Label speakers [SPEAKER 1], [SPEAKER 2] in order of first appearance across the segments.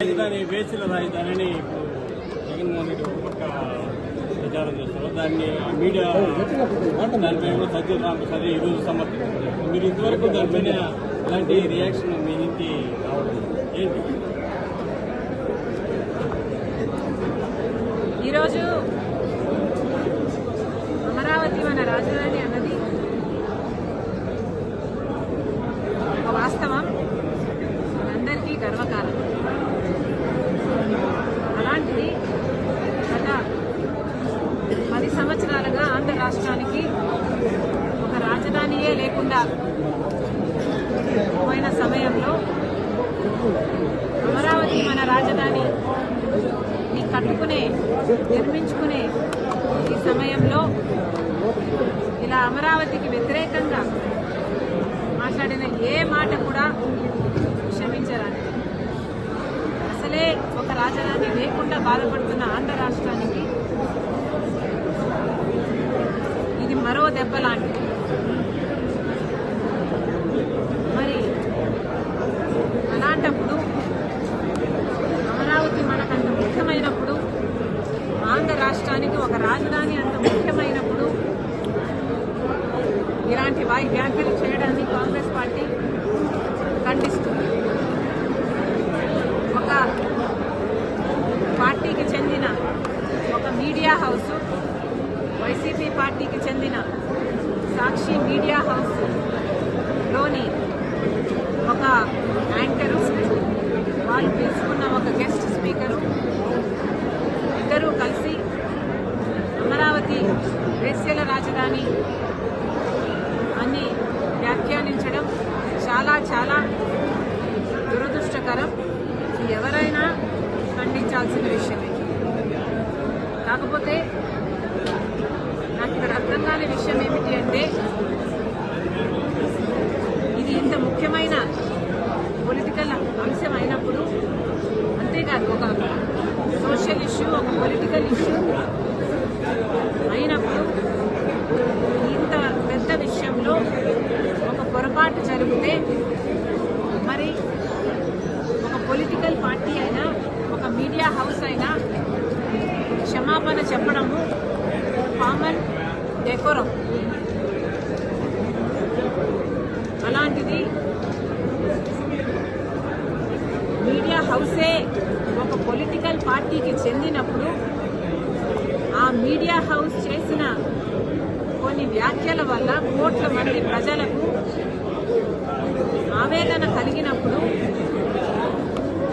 [SPEAKER 1] రాజధాని వేసిన రాజధానిని ఇప్పుడు జగన్మోహన్ రెడ్డి ఒక పక్క ప్రచారం చేస్తారు దాన్ని మీడియా దానిపై కూడా సజ్జల రామప్రసాద్ ఈరోజు సమర్థించారు మీరు ఇంతవరకు దానిపైన ఇలాంటి రియాక్షన్ మీ నుంచి రావడం ఏంటి?
[SPEAKER 2] ఈరోజు అమరావతి మన రాజధాని అన్నది ఒక వాస్తవం మనందరికీ గర్వకారణం అలాంటిది గత పది సంవత్సరాలుగా ఆంధ్ర రాష్ట్రానికి ఒక రాజధానియే లేకుండా పోయిన సమయంలో అమరావతి మన రాజధాని కట్టుకునే నిర్మించుకునే ఈ సమయంలో ఇలా అమరావతికి వ్యతిరేకంగా మాట్లాడిన ఏ మాట కూడా క్షమించరాని అసలే ఒక రాజధాని లేకుండా బాధపడుతున్న ఆంధ్ర రాష్ట్రానికి ఇది మరో దెబ్బల లాంటిది మరి అలాంటప్పుడు అమరావతి మనకంత ముఖ్యమైనప్పుడు ఆంధ్ర రాష్ట్రానికి ఒక రాజధాని అంత ముఖ్యమైనప్పుడు ఇలాంటి వాయి చేయడాన్ని కాంగ్రెస్ పార్టీ ఖండిస్తుంది. ఒక పార్టీకి చెందిన ఒక మీడియా హౌస్ వైసీపీ పార్టీకి చెందిన సాక్షి మీడియా హౌస్లోని ఒక యాంటీ చాలా చాలా దురదృష్టకరం. ఎవరైనా ఖండించాల్సిన విషయమే. కాకపోతే నాకు ఇక్కడ అర్థం కాని విషయం ఏమిటి అంటే ఇది ఇంత ముఖ్యమైన పొలిటికల్ అంశం అయినప్పుడు అంతేకాదు ఒక సోషల్ ఇష్యూ ఒక పొలిటికల్ ఇష్యూ అయినప్పుడు ఇంత పెద్ద విషయంలో ఒక పొరపాటు జరిగితే మరి ఒక పొలిటికల్ పార్టీ అయినా ఒక మీడియా హౌస్ అయినా క్షమాపణ చెప్పడము కామన్ డెకోరం అలాంటిది మీడియా హౌసే ఒక పొలిటికల్ పార్టీకి చెందినప్పుడు ఆ మీడియా హౌస్ చేసిన కొన్ని వ్యాఖ్యల వల్ల కోట్ల మంది ప్రజలకు ఆవేదన కలిగినప్పుడు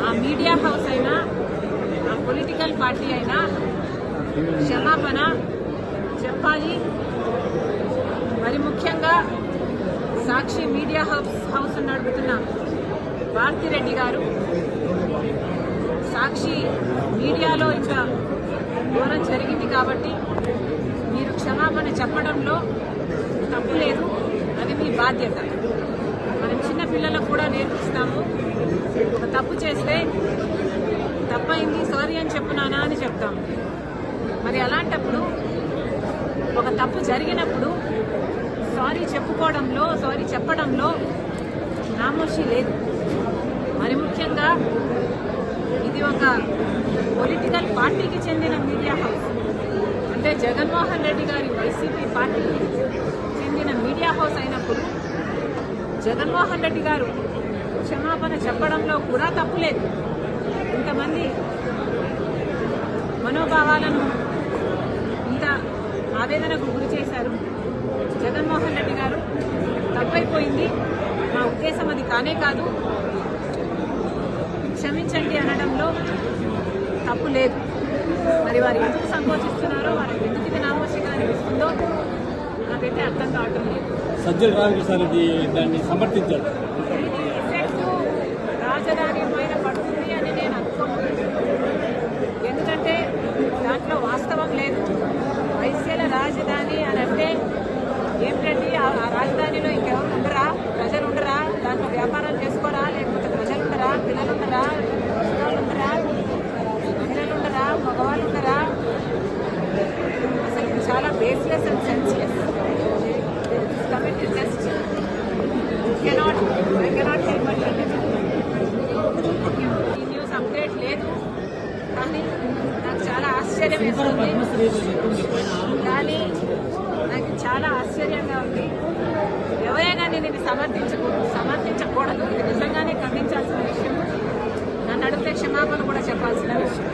[SPEAKER 2] ఆ మీడియా హౌస్ అయినా ఆ పొలిటికల్ పార్టీ అయినా క్షమాపణ చెప్పాలి. మరి ముఖ్యంగా సాక్షి మీడియా హౌస్ హౌస్ నడుపుతున్న భారతిరెడ్డి గారు సాక్షి మీడియాలో ఇంత ఘోరం జరిగింది కాబట్టి మీరు క్షమాపణ చెప్పడంలో తప్పు లేదు. అది మీ బాధ్యత మనం చిన్న పిల్లలకు కూడా నేర్పిస్తాము ఒక తప్పు చేస్తే తప్పైంది సారీ అని చెప్పునానా అని చెప్తాం. మరి అలాంటప్పుడు ఒక తప్పు జరిగినప్పుడు సారీ చెప్పుకోవడంలో సారీ చెప్పడంలో నామోషి లేదు. మరి ముఖ్యంగా ఇది ఒక పొలిటికల్ పార్టీకి చెందిన మీడియా హౌస్. అంటే జగన్మోహన్ రెడ్డి గారి వైసీపీ పార్టీకి చెందిన మీడియా హౌస్ అయినప్పుడు జగన్మోహన్ రెడ్డి గారు క్షమాపణ చెప్పడంలో కూడా తప్పు లేదు. ఇంతమంది మనోభావాలను ఇంత ఆవేదనకు గురి చేశారు జగన్మోహన్ రెడ్డి గారు. తప్పైపోయింది. మా ఉద్దేశం అది కానే కాదు. క్షమించండి అనడంలో తప్పు లేదు. మరి వారు ఎందుకు సంకోచిస్తున్నారో వారికి ఎందుకు ఇది నామోషిగా అనిపిస్తుందో నాకైతే అర్థం కావటం లేదు.
[SPEAKER 1] సజ్జల రామప్రసాద్ రెడ్డి దాన్ని సమర్థించారు.
[SPEAKER 2] ఆ రాజధానిలో ఇంకెవరు ఉండరా? ప్రజలు ఉండరా? దాంట్లో వ్యాపారాలు చేసుకోరా? లేకపోతే ప్రజలు ఉండరా? పిల్లలు ఉండరా? పిల్లలు ఉండరా? మహిళలు ఉండరా? మగవాళ్ళు ఉండరా? అసలు చాలా baseless and senseless committee just cannot I cannot help ఈ న్యూస్ అప్డేట్ లేదు. కానీ నాకు చాలా ఆశ్చర్యం వేస్తుంది. కానీ నాకు చాలా ఆశ్చర్యంగా ఉంది. ఎవరైనా నేను ఇది సమర్థించకూడదు. సమర్థించకూడదు ఇది నిజంగానే ఖండించాల్సిన విషయం. నన్ను అడిగితే క్షమాపణ కూడా చెప్పాల్సిన విషయం.